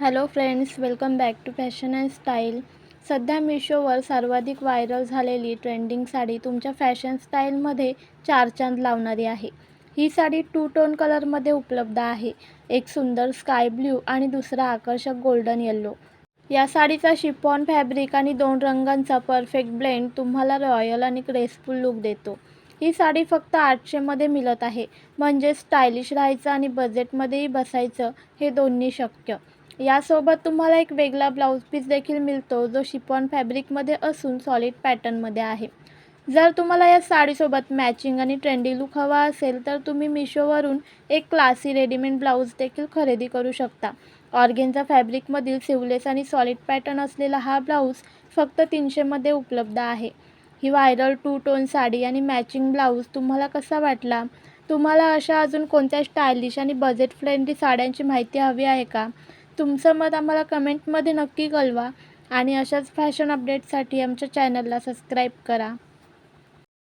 Hello friends welcome back to fashion and style सध्या मिशोवर सर्वाधिक व्हायरल झालेली ट्रेंडिंग साडी तुमच्या फॅशन स्टाईलमध्ये चार चांद लावणारी आहे. ही साडी टू टोन कलरमध्ये उपलब्ध आहे. एक सुंदर स्काय ब्ल्यू आणि दुसरा आकर्षक गोल्डन येल्लो या साडीचा शिफॉन फॅब्रिक आणि दोन रंगांचा परफेक्ट ब्लेंड तुम्हाला रॉयल आणि ग्रेसफुल लुक देतो. ही साडी फक्त आठशेमध्ये मिळत आहे. म्हणजे स्टायलिश राहायचं आणि बजेटमध्येही बसायचं हे दोन्ही शक्य. यासोबत तुम्हाला एक वेगळा ब्लाऊज पीस देखील मिळतो जो शिपॉन फॅब्रिकमध्ये असून सॉलिड पॅटर्नमध्ये आहे. जर तुम्हाला या साडीसोबत मॅचिंग आणि ट्रेंडी लुक हवा असेल तर तुम्ही मिशोवरून एक क्लासी रेडीमेड ब्लाऊज देखील खरेदी करू शकता. ऑर्गेनचा फॅब्रिकमधील सिवलेस आणि सॉलिड पॅटर्न असलेला हा ब्लाऊज फक्त तीनशेमध्ये उपलब्ध आहे. ही व्हायरल टू टोन साडी आणि मॅचिंग ब्लाऊज तुम्हाला कसा वाटला? तुम्हाला अशा अजून कोणत्या स्टायलिश आणि बजेट फ्रेंडली साड्यांची माहिती हवी आहे का? तुमचं मत आम्हाला कमेंटमध्ये नक्की कळवा. आणि अशाच फॅशन अपडेटसाठी आमच्या चॅनलला सबस्क्राईब करा.